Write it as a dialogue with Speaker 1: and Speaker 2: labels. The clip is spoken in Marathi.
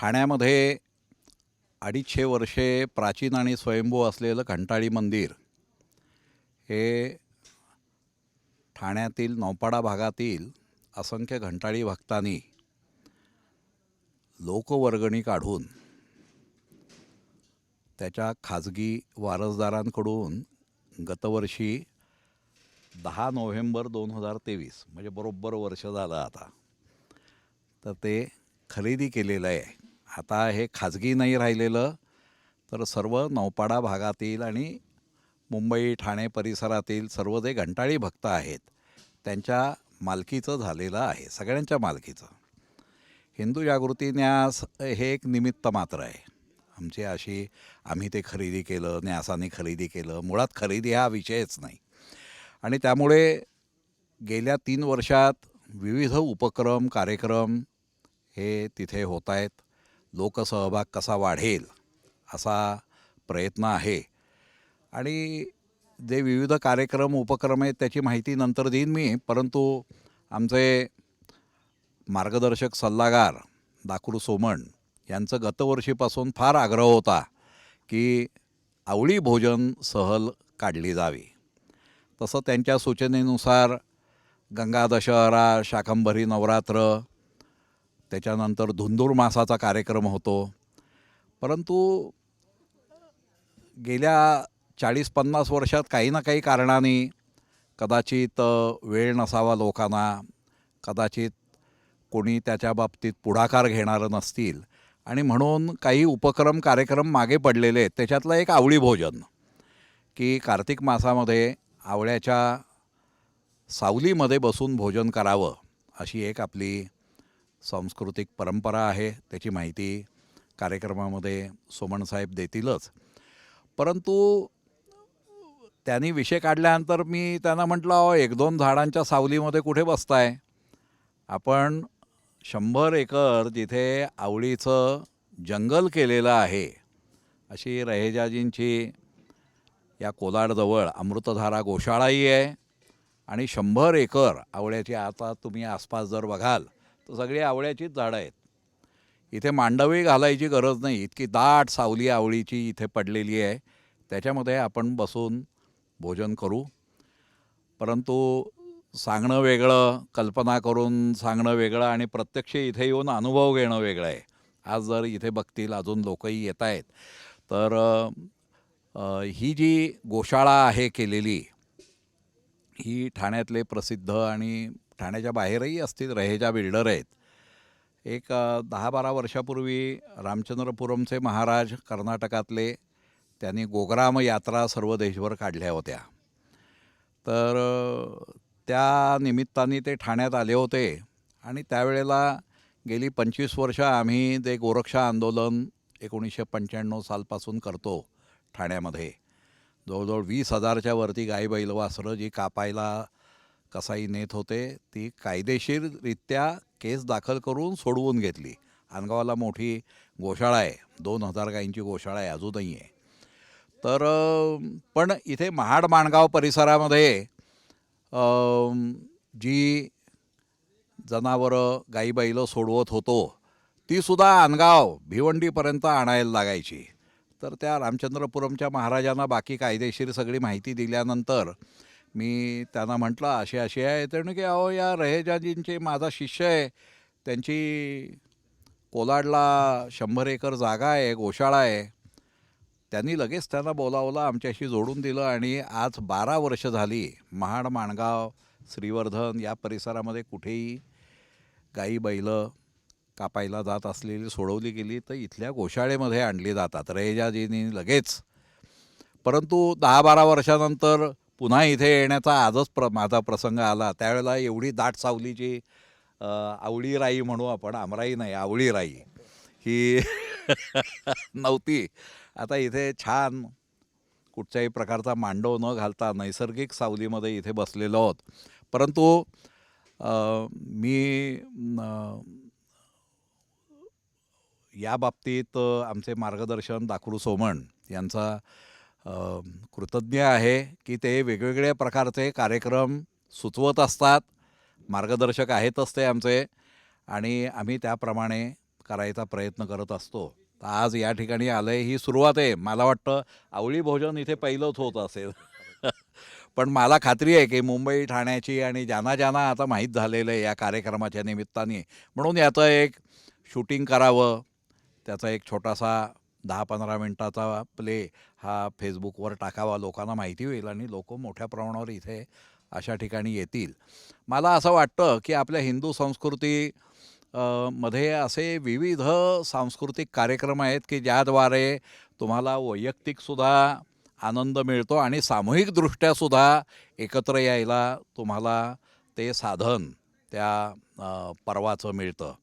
Speaker 1: ठाण्यामध्ये अडीचशे वर्षे प्राचीन आणि स्वयंभू असलेलं घंटाळी मंदिर हे ठाण्यातील नौपाडा भागातील असंख्य घंटाळी भक्तांनी लोकवर्गणी काढून त्याच्या खाजगी वारसदारांकडून गतवर्षी दहा नोव्हेंबर दोन हजार तेवीस म्हणजे बरोबर वर्ष झालं आता तर ते खरेदी केलेलं आहे. आता हे खाजगी नाही राहिलेलं तर सर्व नौपाडा भागातील आणि मुंबई ठाणे परिसरातील सर्व जे घंटाळी भक्त आहेत त्यांच्या मालकीचं झालेलं आहे सगळ्यांच्या मालकीचं. हिंदू जागृती न्यास हे एक निमित्त मात्र आहे. आमची अशी आम्ही ते खरेदी केलं न्यासाने खरेदी केलं मुळात खरेदी हा विषयच नाही. आणि त्यामुळे गेल्या तीन वर्षात विविध उपक्रम कार्यक्रम हे तिथे होत आहेत. लोकसहभाग कसा वाढेल असा प्रयत्न आहे. आणि जे विविध कार्यक्रम उपक्रम आहेत त्याची माहिती नंतर देईन मी. परंतु आमचे मार्गदर्शक सल्लागार दाकूर सोमण यांचं गतवर्षीपासून फार आग्रह होता की आवळी भोजन सहल काढली जावी. तसं त्यांच्या सूचनेनुसार गंगा दशहरा शाकंभरी नवरात्र त्याच्यानंतर धुंदूर मासाचा कार्यक्रम होतो. परंतु गेल्या चाळीस पन्नास वर्षात काही ना काही कारणाने कदाचित वेळ नसावा लोकांना. कदाचित कोणी त्याच्या बाबतीत पुढाकार घेणारं नसतील. आणि म्हणून काही उपक्रम कार्यक्रम मागे पडलेले आहेत. त्याच्यातलं एक आवळी भोजन की कार्तिक मासामध्ये आवळ्याच्या सावलीमध्ये बसून भोजन करावं अशी एक आपली सांस्कृतिक परंपरा आहे त्याची माहिती कार्यक्रमामध्ये सोमणसाहेब देतीलच. परंतु त्यांनी विषय काढल्यानंतर मी त्यांना म्हटलं अहो एक दोन झाडांच्या सावलीमध्ये कुठे बसताय? आपण शंभर एकर जिथे आवळीचं जंगल केलेलं आहे अशी रहेजाजींची या कोलाडजवळ अमृतधारा गोशाळाही आहे आणि शंभर एकर आवळ्याची आता तुम्ही आसपास जर बघाल सगळी आवळ्याचीच झाडं आहेत. इथे मांडवी घालायची गरज नाही. इतकी दाट सावली आवळीची इथे पडलेली आहे. त्याच्यामध्ये आपण बसून भोजन करू. परंतु सांगणं वेगळं कल्पना करून सांगणं वेगळं आणि प्रत्यक्ष इथे येऊन अनुभव घेणं वेगळं आहे. आज जर इथे बघतील अजून लोकही येत आहेत. तर ही जी गोशाळा आहे केलेली ही ठाण्यातले प्रसिद्ध आणि ठाण्याच्या बाहेरही असतील रहेजा बिल्डर आहेत. एक दहा बारा वर्षापूर्वी रामचंद्रपुरमचे महाराज कर्नाटकातले त्यांनी गोग्राम यात्रा सर्व देशभर काढल्या होत्या. तर त्या निमित्ताने ते ठाण्यात आले होते आणि त्यावेळेला गेली पंचवीस वर्ष आम्ही जे गोरक्षा आंदोलन एकोणीसशे पंच्याण्णव सालपासून करतो ठाण्यामध्ये. जवळजवळ वीस हजारच्या वरती गाई बैल वासरं जी कापायला कसाई नेत होते ती कायदेशीररित्या केस दाखल करून सोडवून घेतली. अनगावाला मोठी गोशाळा आहे. दोन हजार गायींची गोशाळा आहे अजूनही आहे. तर पण इथे महाड माणगाव परिसरामध्ये जी जनावरं गाई बैलं सोडवत होतो तीसुद्धा अनगाव भिवंडीपर्यंत आणायला लागायची. तर त्या रामचंद्रपुरमच्या महाराजांना बाकी कायदेशीर सगळी माहिती दिल्यानंतर मी त्यांना म्हटलं अशी अशी आहे. त्यांनी की अहो या रहेजाजींचे माझा शिष्य आहे. त्यांची कोलाडला शंभर एकर जागा आहे गोशाळा आहे. त्यांनी लगेच त्यांना बोलावलं आमच्याशी जोडून दिलं आणि आज बारा वर्ष झाली महाड माणगाव श्रीवर्धन या परिसरामध्ये कुठेही गाई बैलं कापायला जात असलेली सोडवली गेली तर इथल्या गोशाळेमध्ये आणली जातात. रेजाजींनी लगेच. परंतु दहा बारा वर्षानंतर पुन्हा इथे येण्याचा आजच प्र माझा प्रसंग आला. त्यावेळेला एवढी दाट सावलीची आवळी राई म्हणू आपण आमराई नाही आवळी राई. ही नव्हती. आता इथे छान कुठच्याही प्रकारचा मांडव न घालता नैसर्गिक सावलीमध्ये इथे बसलेलो आहोत. परंतु मी या बाबतीत आमचे मार्गदर्शन दाखरू सोमण यांचा कृतज्ञ आहे की ते वेगवेगळ्या प्रकारचे कार्यक्रम सुचवत असतात. मार्गदर्शक आहेतच ते आमचे आणि आम्ही त्याप्रमाणे करायचा प्रयत्न करत असतो. तर आज या ठिकाणी आलं आहे ही सुरुवात आहे. मला वाटतं आवळी भोजन इथे पहिलंच होत असेल. पण मला खात्री आहे की मुंबई ठाण्याची आणि ज्यांना ज्यांना आता माहीत झालेलं आहे या कार्यक्रमाच्या निमित्ताने. म्हणून याचं एक शूटिंग करावं त्याचा एक छोटासा दहा पंधरा मिनटाचा प्ले हा फेसबुकवर टाकावा लोकांना माहिती होईल आणि लोक मोठ्या प्रमाणावर इथे अशा ठिकाणी येतील. मला असं वाटतं की आपल्या हिंदू संस्कृती मध्ये असे विविध सांस्कृतिक कार्यक्रम आहेत की ज्याद्वारे तुम्हाला वैयक्तिकसुद्धा आनंद मिळतो आणि सामूहिकदृष्ट्यासुद्धा एकत्र यायला तुम्हाला ते साधन त्या पर्वाचं मिळतं.